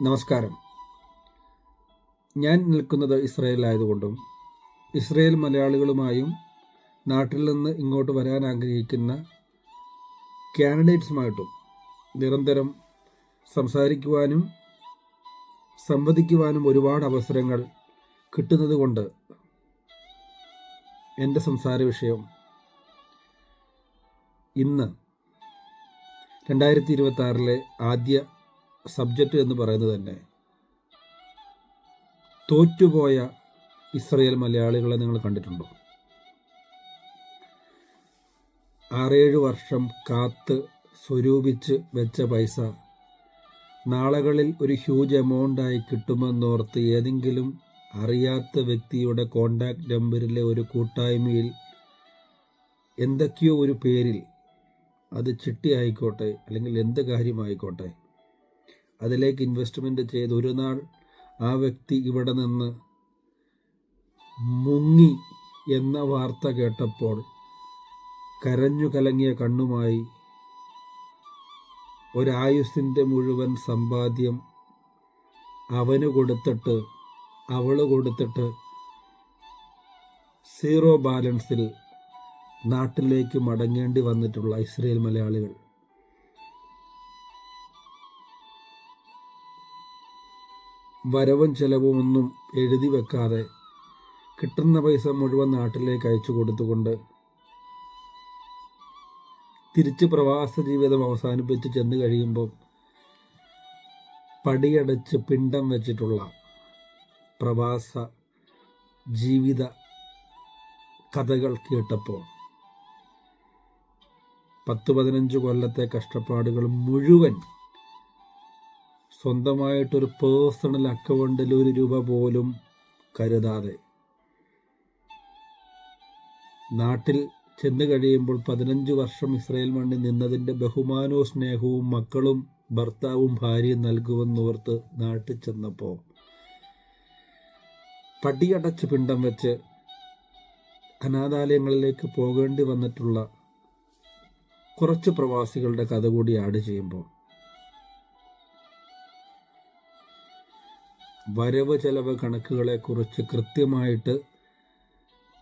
നമസ്കാരം. ഞാൻ നിൽക്കുന്നത് ഇസ്രയേലായതുകൊണ്ടും ഇസ്രയേൽ മലയാളികളുമായും നാട്ടിൽ നിന്ന് ഇങ്ങോട്ട് വരാൻ ആഗ്രഹിക്കുന്ന കാൻഡിഡേറ്റ്സുമായിട്ടും നിരന്തരം സംസാരിക്കുവാനും സംവദിക്കുവാനും ഒരുപാട് അവസരങ്ങൾ കിട്ടുന്നത് കൊണ്ട് എന്റെ സംസാര വിഷയം ഇന്ന് രണ്ടായിരത്തി ഇരുപത്തി ആറിലെ ആദ്യ സബ്ജക്റ്റ് എന്ന് പറയുന്നത് തന്നെ. തോറ്റുപോയ ഇസ്രയേൽ മലയാളികളെ നിങ്ങൾ കണ്ടിട്ടുണ്ടോ? ആറേഴ് വർഷം കാത്ത് സ്വരൂപിച്ച് വെച്ച പൈസ നാളകളിൽ ഒരു ഹ്യൂജ് എമൗണ്ടായി കിട്ടുമെന്നോർത്ത് ഏതെങ്കിലും അറിയാത്ത വ്യക്തിയുടെ കോണ്ടാക്ട് നമ്പറിലെ ഒരു കൂട്ടായ്മയിൽ എന്തൊക്കെയോ ഒരു പേരിൽ അത് ചിട്ടി ആയിക്കോട്ടെ അല്ലെങ്കിൽ എന്ത് കാര്യമായിക്കോട്ടെ അതിലേക്ക് ഇൻവെസ്റ്റ്മെന്റ് ചെയ്ത് ഒരു നാൾ ആ വ്യക്തി ഇവിടെ നിന്ന് മുങ്ങി എന്ന വാർത്ത കേട്ടപ്പോൾ കരഞ്ഞു കലങ്ങിയ കണ്ണുമായി ഒരായുസിന്റെ മുഴുവൻ സമ്പാദ്യം അവന് കൊടുത്തിട്ട് അവൾ കൊടുത്തിട്ട് സീറോ ബാലൻസിൽ നാട്ടിലേക്ക് മടങ്ങേണ്ടി വന്നിട്ടുള്ള ഇസ്രയേൽ മലയാളികൾ. വരവും ചെലവും ഒന്നും എഴുതി വെക്കാതെ കിട്ടുന്ന പൈസ മുഴുവൻ നാട്ടിലേക്ക് അയച്ചു കൊടുത്തുകൊണ്ട് തിരിച്ച് പ്രവാസ ജീവിതം അവസാനിപ്പിച്ച് ചെന്ന് കഴിയുമ്പോൾ പടിയടച്ച് പിണ്ടം വെച്ചിട്ടുള്ള പ്രവാസ ജീവിത കഥകൾ കേട്ടപ്പോൾ പത്ത് പതിനഞ്ച് കൊല്ലത്തെ കഷ്ടപ്പാടുകൾ മുഴുവൻ സ്വന്തമായിട്ടൊരു പേഴ്സണൽ അക്കൗണ്ടിൽ ഒരു രൂപ പോലും കരുതാതെ. നാട്ടിൽ ചെന്ന് കഴിയുമ്പോൾ പതിനഞ്ച് വർഷം ഇസ്രായേൽ മണ്ണിൽ നിന്നതിന്റെ ബഹുമാനവും സ്നേഹവും മക്കളും ഭർത്താവും ഭാര്യയും നൽകുമെന്നോർത്ത് നാട്ടിൽ ചെന്നപ്പോൾ പടിയടച്ച് പിണ്ടം വെച്ച് അനാഥാലയങ്ങളിലേക്ക് പോകേണ്ടി വന്നിട്ടുള്ള കുറച്ച് പ്രവാസികളുടെ കഥ കൂടി ആഡ് ചെയ്യുമ്പോൾ വരവ് ചെലവ് കണക്കുകളെക്കുറിച്ച് കൃത്യമായിട്ട്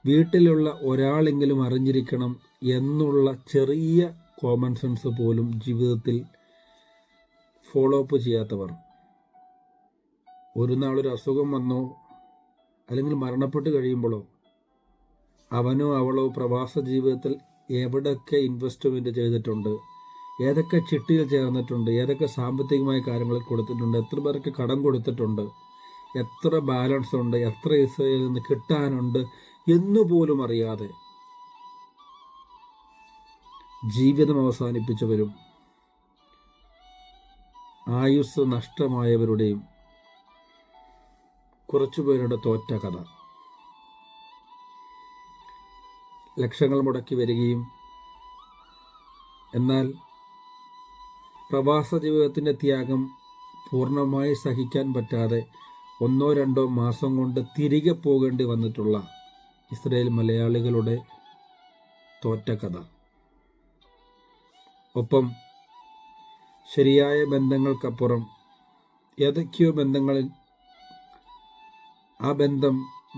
വീട്ടിലുള്ള ഒരാളെങ്കിലും അറിഞ്ഞിരിക്കണം എന്നുള്ള ചെറിയ കോമൺ സെൻസ് പോലും ജീവിതത്തിൽ ഫോളോ അപ്പ് ചെയ്യാത്തവർ. ഒരു നാളൊരു അസുഖം വന്നോ അല്ലെങ്കിൽ മരണപ്പെട്ട് കഴിയുമ്പോഴോ അവനോ അവളോ പ്രവാസ ജീവിതത്തിൽ എവിടെയൊക്കെ ഇൻവെസ്റ്റ്മെന്റ് ചെയ്തിട്ടുണ്ട് ഏതൊക്കെ ചിട്ടിയിൽ ചേർന്നിട്ടുണ്ട് ഏതൊക്കെ സാമ്പത്തികമായ കാര്യങ്ങൾ കൊടുത്തിട്ടുണ്ട് എത്ര പേർക്ക് കടം കൊടുത്തിട്ടുണ്ട് എത്ര ബാലൻസ് ഉണ്ട് എത്ര ഇസ്രയേലിൽ നിന്ന് കിട്ടാനുണ്ട് എന്നുപോലും അറിയാതെ ജീവിതം അവസാനിപ്പിച്ചവരും ആയുസ് നഷ്ടമായവരുടെയും കുറച്ചുപേരുടെ തോറ്റ കഥ. ലക്ഷങ്ങൾ മുടക്കി വരികയും എന്നാൽ പ്രവാസ ജീവിതത്തിന്റെ ത്യാഗം പൂർണമായി സഹിക്കാൻ പറ്റാതെ ഒന്നോ രണ്ടോ മാസം കൊണ്ട് തിരികെ പോകേണ്ടി വന്നിട്ടുള്ള ഇസ്രയേൽ മലയാളികളുടെ തോറ്റ കഥ ഒപ്പം ശരിയായ ബന്ധങ്ങൾക്കപ്പുറം ഏതൊക്കെയോ ബന്ധങ്ങളിൽ ആ ബന്ധം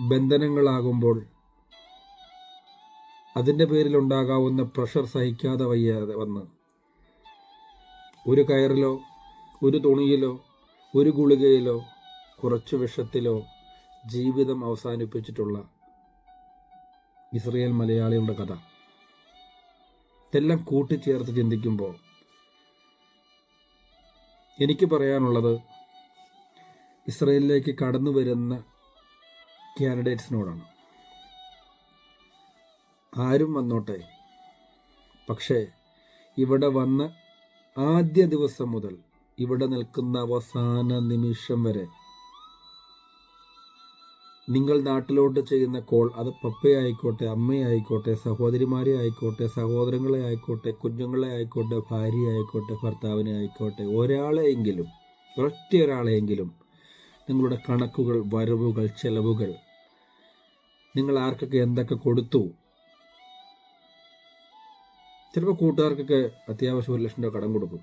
ബന്ധനങ്ങളാകുമ്പോൾ അതിന്റെ പേരിലുണ്ടാകാവുന്ന പ്രഷർ സഹിക്കാതെ വയ്യാതെ വന്ന് ഒരു കയറിലോ ഒരു തുണിയിലോ ഒരു ഗുളികയിലോ കുറച്ച് വിഷത്തിലോ ജീവിതം അവസാനിപ്പിച്ചിട്ടുള്ള ഇസ്രയേൽ മലയാളികളുടെ കഥ. ഇതെല്ലാം കൂട്ടിച്ചേർത്ത് ചിന്തിക്കുമ്പോൾ എനിക്ക് പറയാനുള്ളത് ഇസ്രയേലിലേക്ക് കടന്നു വരുന്ന കാൻഡിഡേറ്റ്സിനോടാണ്. ആരും വന്നോട്ടെ. പക്ഷേ ഇവിടെ വന്ന് ആദ്യ ദിവസം മുതൽ ഇവിടെ നിൽക്കുന്ന അവസാന നിമിഷം വരെ നിങ്ങൾ നാട്ടിലോട്ട് ചെയ്യുന്ന കോൾ അത് പപ്പയായിക്കോട്ടെ അമ്മയായിക്കോട്ടെ സഹോദരിമാരെ ആയിക്കോട്ടെ സഹോദരങ്ങളെ ആയിക്കോട്ടെ കുഞ്ഞുങ്ങളെ ആയിക്കോട്ടെ ഭാര്യ ആയിക്കോട്ടെ ഭർത്താവിനെ ആയിക്കോട്ടെ ഒരാളെയെങ്കിലും ഒരൊറ്റ ഒരാളെയെങ്കിലും നിങ്ങളുടെ കണക്കുകൾ വരവുകൾ ചെലവുകൾ നിങ്ങൾ ആർക്കൊക്കെ എന്തൊക്കെ കൊടുത്തു? ചിലപ്പോൾ കൂട്ടുകാർക്കൊക്കെ അത്യാവശ്യം ഒരു ലക്ഷം രൂപ കടം കൊടുക്കും.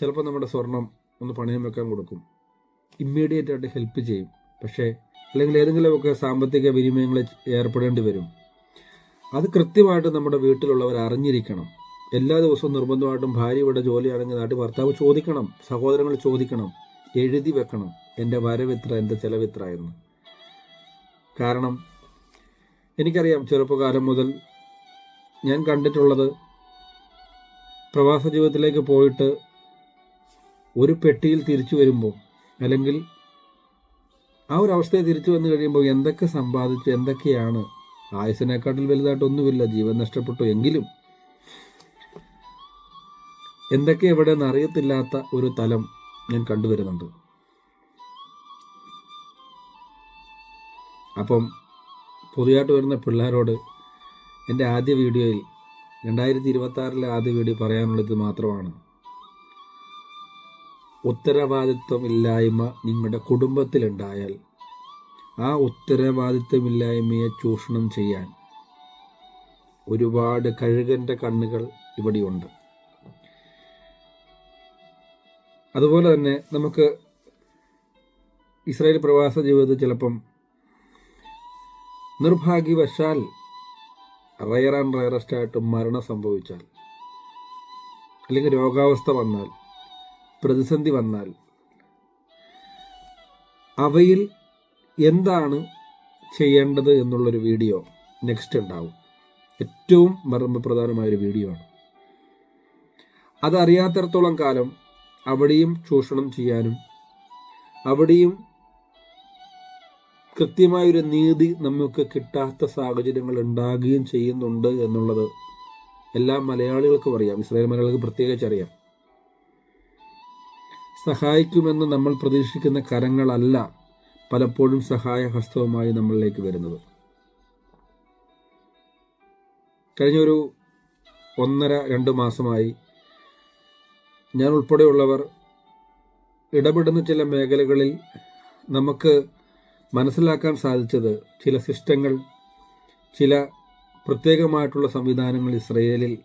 ചിലപ്പോൾ നമ്മുടെ സ്വർണം ഒന്ന് പണയം വെക്കാൻ കൊടുക്കും. ഇമ്മീഡിയറ്റ് ആയിട്ട് ഹെൽപ്പ് ചെയ്യും. പക്ഷേ അല്ലെങ്കിൽ ഏതെങ്കിലുമൊക്കെ സാമ്പത്തിക വിനിമയങ്ങളിൽ ഏർപ്പെടേണ്ടി വരും. അത് കൃത്യമായിട്ട് നമ്മുടെ വീട്ടിലുള്ളവർ അറിഞ്ഞിരിക്കണം. എല്ലാ ദിവസവും നിർബന്ധമായിട്ടും ഭാര്യ ഇവിടെ ജോലിയാണെങ്കിൽ നാട്ടിൽ ഭർത്താവ് ചോദിക്കണം സഹോദരങ്ങൾ ചോദിക്കണം എഴുതി വെക്കണം എന്റെ വരവിത്ര എന്റെ ചെലവിത്ര എന്ന്. കാരണം എനിക്കറിയാം ചെറുപ്പകാലം മുതൽ ഞാൻ കണ്ടിട്ടുള്ളത് പ്രവാസ ജീവിതത്തിലേക്ക് പോയിട്ട് ഒരു പെട്ടിയിൽ തിരിച്ചു വരുമ്പോൾ അല്ലെങ്കിൽ ആ ഒരു അവസ്ഥയെ തിരിച്ചു വന്നു കഴിയുമ്പോൾ എന്തൊക്കെ സമ്പാദിച്ചു എന്തൊക്കെയാണ്? ആയുസിനെക്കാട്ടിൽ വലുതായിട്ടൊന്നുമില്ല ജീവൻ നഷ്ടപ്പെട്ടു എങ്കിലും. എന്തൊക്കെ എവിടെ നിന്ന് അറിയത്തില്ലാത്ത ഒരു തലം ഞാൻ കണ്ടുവരുന്നുണ്ട്. അപ്പം പുതിയതായിട്ട് വരുന്ന പിള്ളേരോട് എന്റെ ആദ്യ വീഡിയോയിൽ രണ്ടായിരത്തി ഇരുപത്തി ആറിലെ ആദ്യ വീഡിയോ പറയാനുള്ളത് മാത്രമാണ്. ഉത്തരവാദിത്വമില്ലായ്മ നിങ്ങളുടെ കുടുംബത്തിലുണ്ടായാൽ ആ ഉത്തരവാദിത്വമില്ലായ്മയെ ചൂഷണം ചെയ്യാൻ ഒരുപാട് കഴുകന്റെ കണ്ണുകൾ ഇവിടെയുണ്ട്. അതുപോലെ തന്നെ നമുക്ക് ഇസ്രായേൽ പ്രവാസ ജീവിതത്തിൽ ചിലപ്പം നിർഭാഗ്യവശാൽ റയർ ആൻഡ് റയറസ്റ്റായിട്ട് മരണം സംഭവിച്ചാൽ അല്ലെങ്കിൽ രോഗാവസ്ഥ വന്നാൽ പ്രതിസന്ധി വന്നാൽ അവയിൽ എന്താണ് ചെയ്യേണ്ടത് എന്നുള്ളൊരു വീഡിയോ നെക്സ്റ്റ് ഉണ്ടാവും. ഏറ്റവും മർമ്മപ്രധാനമായൊരു വീഡിയോ ആണ്. അതറിയാത്തിടത്തോളം കാലം അവിടെയും ചൂഷണം ചെയ്യാനും അവിടെയും കൃത്യമായൊരു നീതി നമുക്ക് കിട്ടാത്ത സാഹചര്യങ്ങൾ ഉണ്ടാകുകയും ചെയ്യുന്നുണ്ട് എന്നുള്ളത് എല്ലാ മലയാളികൾക്കും അറിയാം. ഇസ്രായേൽ മലയാളികൾക്ക് പ്രത്യേകിച്ച് അറിയാം. സഹായിക്കുമെന്ന് നമ്മൾ പ്രതീക്ഷിക്കുന്ന കരങ്ങളല്ല പലപ്പോഴും സഹായ ഹസ്തവുമായി നമ്മളിലേക്ക് വരുന്നത്. കഴിഞ്ഞൊരു ഒന്നര രണ്ട് മാസമായി ഞാൻ ഉൾപ്പെടെയുള്ളവർ ഇടപെടുന്ന ചില മേഖലകളിൽ നമുക്ക് മനസ്സിലാക്കാൻ സാധിച്ചത് ചില സിസ്റ്റങ്ങൾ ചില പ്രത്യേകമായിട്ടുള്ള സംവിധാനങ്ങൾ ഇസ്രയേലിൽ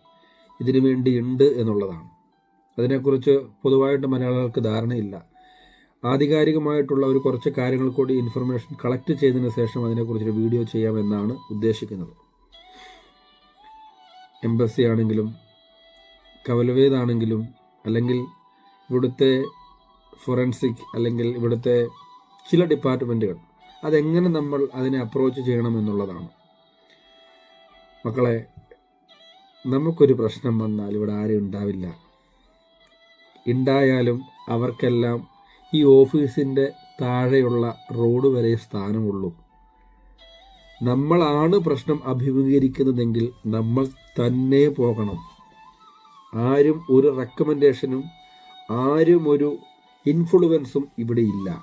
ഇതിനു വേണ്ടിയുണ്ട് എന്നുള്ളതാണ്. അതിനെക്കുറിച്ച് പൊതുവായിട്ട് മലയാളികൾക്ക് ധാരണയില്ല. ആധികാരികമായിട്ടുള്ള ഒരു കുറച്ച് കാര്യങ്ങൾ കൂടി ഇൻഫർമേഷൻ കളക്ട് ചെയ്തതിന് ശേഷം അതിനെക്കുറിച്ചൊരു വീഡിയോ ചെയ്യാമെന്നാണ് ഉദ്ദേശിക്കുന്നത്. എംബസി ആണെങ്കിലും കവലവേദാണെങ്കിലും അല്ലെങ്കിൽ ഇവിടുത്തെ ഫൊറൻസിക് അല്ലെങ്കിൽ ഇവിടുത്തെ ചില ഡിപ്പാർട്ട്മെന്റുകൾ അതെങ്ങനെ നമ്മൾ അതിനെ അപ്രോച്ച് ചെയ്യണം എന്നുള്ളതാണ് മക്കളെ നമുക്കൊരു പ്രശ്നം വന്നാൽ ഇവിടെ ആരും ഉണ്ടാവില്ല. ഉണ്ടായാലും അവർക്കെല്ലാം ഈ ഓഫീസിന്റെ താഴെയുള്ള റോഡ് വരെ സ്ഥാനമുള്ളൂ. നമ്മളാണ് പ്രശ്നം അഭിമുഖീകരിക്കുന്നതെങ്കിൽ നമ്മൾ തന്നെ പോകണം. ആരും ഒരു റെക്കമെൻഡേഷനും ആരും ഒരു ഇൻഫ്ലുവൻസും ഇവിടെ ഇല്ല.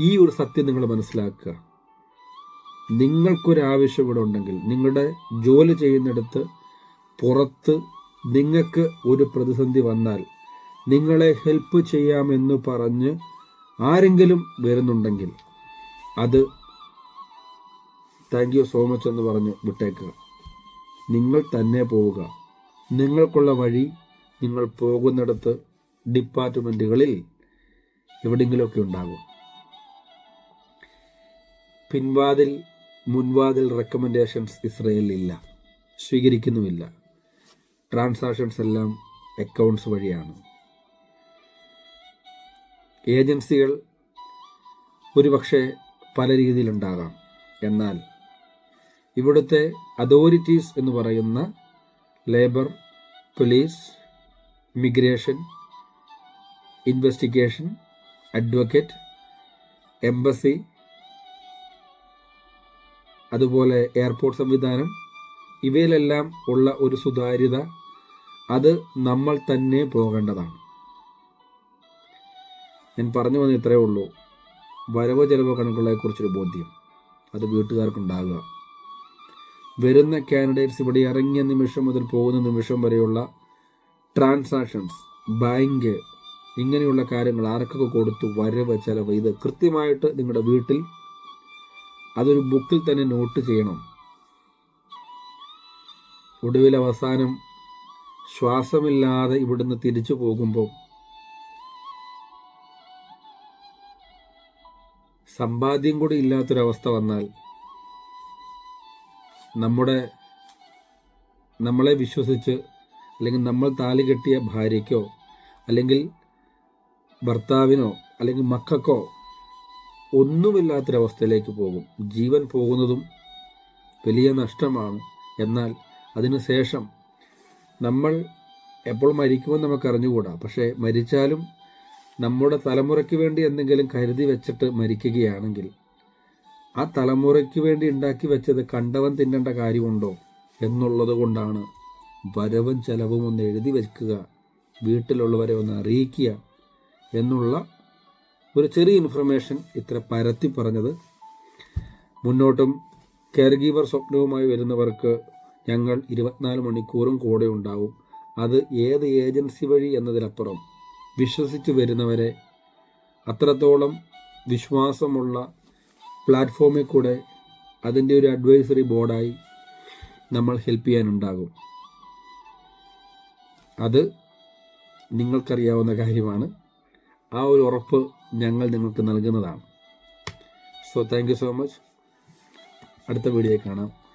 ഈ ഒരു സത്യം നിങ്ങൾ മനസ്സിലാക്കുക. നിങ്ങൾക്കൊരാവശ്യം ഇവിടെ ഉണ്ടെങ്കിൽ നിങ്ങളുടെ ജോലി ചെയ്യുന്നിടത്ത് പുറത്ത് നിങ്ങൾക്ക് ഒരു പ്രതിസന്ധി വന്നാൽ നിങ്ങളെ ഹെൽപ്പ് ചെയ്യാമെന്ന് പറഞ്ഞ് ആരെങ്കിലും വരുന്നുണ്ടെങ്കിൽ അത് താങ്ക് യു സോ മച്ച് എന്ന് പറഞ്ഞ് വിട്ടേക്കുക. നിങ്ങൾ തന്നെ പോവുക. നിങ്ങൾക്കുള്ള വഴി നിങ്ങൾ പോകുന്നിടത്ത് ഡിപ്പാർട്ട്മെന്റുകളിൽ എവിടെയെങ്കിലുമൊക്കെ ഉണ്ടാകും. പിൻവാതിൽ മുൻവാതിൽ റെക്കമെൻഡേഷൻസ് ഇസ്രയേലിൽ ഇല്ല. സ്വീകരിക്കുന്നുമില്ല. ട്രാൻസാക്ഷൻസ് എല്ലാം അക്കൗണ്ട്സ് വഴിയാണ്. ഏജൻസികൾ ഒരുപക്ഷെ പല രീതിയിലുണ്ടാകാം. എന്നാൽ ഇവിടുത്തെ അതോറിറ്റീസ് എന്ന് പറയുന്ന labour police migration investigation advocate embassy അതുപോലെ എയർപോർട്ട് സംവിധാനം ഇവയിലെല്ലാം ഉള്ള ഒരു സുതാര്യത അത് നമ്മൾ തന്നെ പോകേണ്ടതാണ്. ഞാൻ പറഞ്ഞു വന്ന ഇത്രയേ ഉള്ളൂ. വരവ് ചെലവ് കണക്കുകളെക്കുറിച്ചൊരു ബോധ്യം. അത് വീട്ടുകാർക്കുണ്ടാകുക വരുന്ന കാൻഡിഡേറ്റ്സ് ഇവിടെ ഇറങ്ങിയ നിമിഷം മുതൽ പോകുന്ന നിമിഷം വരെയുള്ള ട്രാൻസാക്ഷൻസ് ബാങ്ക് ഇങ്ങനെയുള്ള കാര്യങ്ങൾ ആർക്കൊക്കെ കൊടുത്തു വരവ് ചെലവ് ഇത് കൃത്യമായിട്ട് നിങ്ങളുടെ വീട്ടിൽ അതൊരു ബുക്കിൽ തന്നെ നോട്ട് ചെയ്യണം. ഒടുവിൽ അവസാനം ശ്വാസമില്ലാതെ ഇവിടുന്ന് തിരിച്ചു പോകുമ്പോൾ സമ്പാദ്യം കൂടി ഇല്ലാത്തൊരവസ്ഥ വന്നാൽ നമ്മുടെ നമ്മളെ വിശ്വസിച്ച് അല്ലെങ്കിൽ നമ്മൾ താലി കെട്ടിയ ഭാര്യയ്ക്കോ അല്ലെങ്കിൽ ഭർത്താവിനോ അല്ലെങ്കിൽ മക്കൾക്കോ ഒന്നുമില്ലാത്തൊരവസ്ഥയിലേക്ക് പോകും. ജീവൻ പോകുന്നതും വലിയ നഷ്ടമാണ്. എന്നാൽ അതിനുശേഷം നമ്മൾ എപ്പോൾ മരിക്കുമെന്ന് നമുക്ക് അറിഞ്ഞുകൂടാ. പക്ഷേ മരിച്ചാലും നമ്മുടെ തലമുറയ്ക്ക് വേണ്ടി എന്തെങ്കിലും കരുതി വെച്ചിട്ട് മരിക്കുകയാണെങ്കിൽ ആ തലമുറയ്ക്ക് വേണ്ടി ഉണ്ടാക്കി വെച്ചത് കണ്ടവൻ തിന്നേണ്ട കാര്യമുണ്ടോ എന്നുള്ളത് കൊണ്ടാണ് വരവും ചെലവും ഒന്ന് എഴുതി വയ്ക്കുക വീട്ടിലുള്ളവരെ ഒന്ന് അറിയിക്കുക എന്നുള്ള ഒരു ചെറിയ ഇൻഫർമേഷൻ ഇത്ര പരത്തി പറഞ്ഞത്. മുന്നോട്ടും കെയർ ഗീവർ സ്വപ്നവുമായി വരുന്നവർക്ക് ഞങ്ങൾ ഇരുപത്തിനാല് മണിക്കൂറും കൂടെ ഉണ്ടാവും. അത് ഏത് ഏജൻസി വഴി എന്നതിനപ്പുറം വിശ്വസിച്ചു വരുന്നവരെ അത്രത്തോളം വിശ്വാസമുള്ള പ്ലാറ്റ്ഫോമിൽ കൂടെ അതിന്റെ ഒരു അഡ്വൈസറി ബോർഡായി നമ്മൾ ഹെൽപ്പ് ചെയ്യാനുണ്ടാകും. അത് നിങ്ങൾക്കറിയാവുന്ന കാര്യമാണ്. ആ ഒരു ഉറപ്പ് ഞങ്ങൾ നിങ്ങൾക്ക് നൽകുന്നതാണ്. So thank you so much അടുത്ത വീഡിയോ കാണാം.